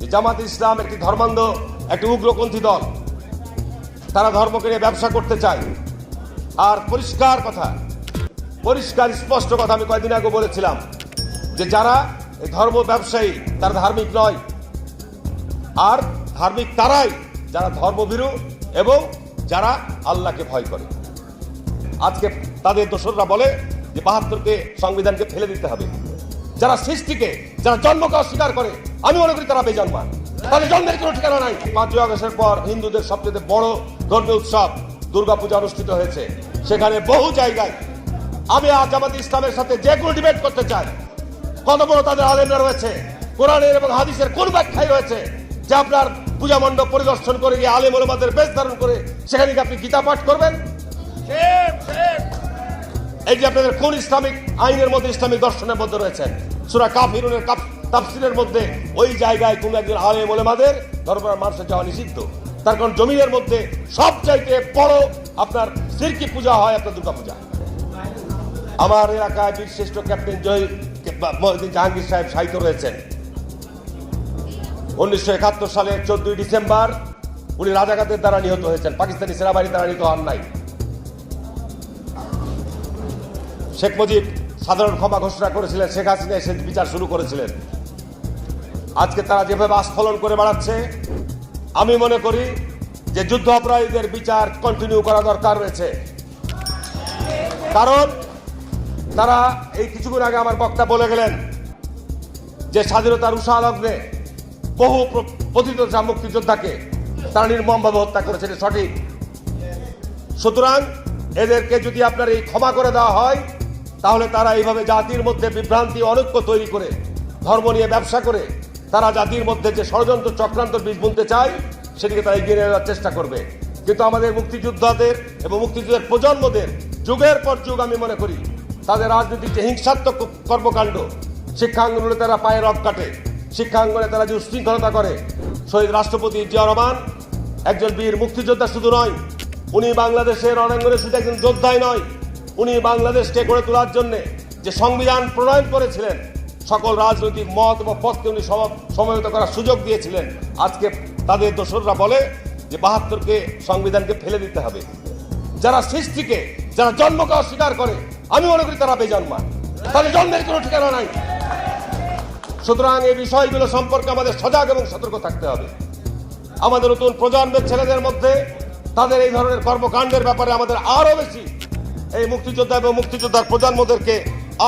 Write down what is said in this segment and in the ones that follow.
যে জামাত ইসলাম একটি ধর্মান্ধ, একটি উগ্রপন্থী দল। তারা ধর্মকে নিয়ে ব্যবসা করতে চায়। আর পরিষ্কার কথা, পরিষ্কার স্পষ্ট কথা আমি কয়েকদিন আগে বলেছিলাম যে যারা ধর্ম ব্যবসায়ী, তারা ধার্মিক নয়। আর ধার্মিক তারাই যারা ধর্মভীরু এবং যারা আল্লাহকে ভয় করে। আজকে তাদের দোসররা বলে যে বাহাত্তরকে সংবিধানকে ফেলে দিতে হবে। যারা সৃষ্টিকে, যারা জন্মকে অস্বীকার করে, আমি মনে করি তারা বেজন্মান তাদের জন্মের কোনো ঠিকানা নাই। পাঁচই আগস্টের পর হিন্দুদের সবচেয়ে বড় ধর্মীয় উৎসব দুর্গাপূজা অনুষ্ঠিত হয়েছে। সেখানে বহু জায়গায় আমি আজ আমাদের ইসলামের সাথে যে কোনো ডিবেট করতে চাই। কত বড় তাদের আলেমরা রয়েছে? কোরআনের এবং হাদিসের কোন ব্যাখ্যায় রয়েছে? যে আপনার পূজা মণ্ডপ পরিদর্শন করে গিয়ে আলেম ওলামাদের বেশ ধারণ করে সেখানে আপনি গীতা পাঠ করবেন? এই যে আপনাদের কোন ইসলামিক আইনের মধ্যে ইসলামিক দর্শনের মধ্যে রয়েছেন? সুরা কাফিরুনের কাফ- তাফসিরের মধ্যে ওই জায়গায় কোনো একজন আলেম ওলেমাদের দরবার মানুষের যাওয়া নিষিদ্ধ। তার কারণ জমিনের মধ্যে সব চাইতে বড় আপনার সিরকি পূজা হয় আপনার দুর্গা পূজা আমার এলাকায় বীরশ্রেষ্ঠ ক্যাপ্টেন জয় জাহাঙ্গীর সাহেব সাহিত্য রয়েছেন। উনিশশো একাত্তর সালের চোদ্দই ডিসেম্বর উনি রাজাঘাতের দ্বারা নিহত হয়েছেন। পাকিস্তানি সেনাবাহিনী দ্বারা নিহত হন নাই। শেখ মুজিব সাধারণ ক্ষমা ঘোষণা করেছিলেন, শেখ হাসিনা এসে বিচার শুরু করেছিলেন। আজকে তারা যেভাবে আস্ফলন করে বেড়াচ্ছে, আমি মনে করি যে যুদ্ধ অপরাধীদের বিচার কন্টিনিউ করা দরকার রয়েছে। কারণ তারা এই কিছুক্ষণ আগে আমার বক্তা বলে গেলেন যে স্বাধীনতার উষা লগ্নে বহু যা মুক্তিযোদ্ধাকে তারা নির্মমভাবে হত্যা করেছে সঠিক। সুতরাং এদেরকে যদি আপনার এই ক্ষমা করে দেওয়া হয় তাহলে তারা এইভাবে জাতির মধ্যে বিভ্রান্তি, অনৈক্য তৈরি করে, ধর্ম নিয়ে ব্যবসা করে, তারা জাতির মধ্যে যে ষড়যন্ত্র চক্রান্ত বীজ বুনতে চায়, সেটিকে তারা এগিয়ে নিয়ে যাওয়ার চেষ্টা করবে। কিন্তু আমাদের মুক্তিযোদ্ধাদের এবং মুক্তিযুদ্ধের প্রজন্মদের, যুগের পর যুগ আমি মনে করি, তাদের রাজনৈতিক যে হিংসাত্মক কর্মকাণ্ড শিক্ষাঙ্গনে তারা পায়ে রব কাটে শিক্ষাঙ্গনে তারা যে উশৃঙ্খলতা করে, শহীদ রাষ্ট্রপতি জিয়া রহমান, একজন বীর মুক্তিযোদ্ধা শুধু নয়, উনি বাংলাদেশের রণাঙ্গনে শুধু একজন যোদ্ধাই নয় উনি বাংলাদেশকে গড়ে তোলার জন্য যে সংবিধান প্রণয়ন করেছিলেন, সকল রাজনৈতিক মত এবং পথকে উনি সম- সমবেত করার সুযোগ দিয়েছিলেন। আজকে তাদের দোসররা বলে যে বাহাত্তরকে সংবিধানকে ফেলে দিতে হবে। যারা সৃষ্টিকে, যারা জন্মকে অস্বীকার করে, আমি মনে করি তারা বেজন্মা তাদের জন্মের কোনো ঠিকানা নাই। সুতরাং এই বিষয়গুলো সম্পর্কে আমাদের সজাগ এবং সতর্ক থাকতে হবে। আমাদের নতুন প্রজন্মের ছেলেদের মধ্যে তাদের এই ধরনের কর্মকাণ্ডের ব্যাপারে আমাদের আরও বেশি এই মুক্তিযোদ্ধা এবং মুক্তিযোদ্ধার প্রজন্মদেরকে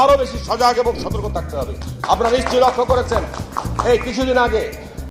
আরও বেশি সজাগ এবং সতর্ক থাকতে হবে। আপনারা নিশ্চয়ই লক্ষ্য করেছেন, এই কিছুদিন আগে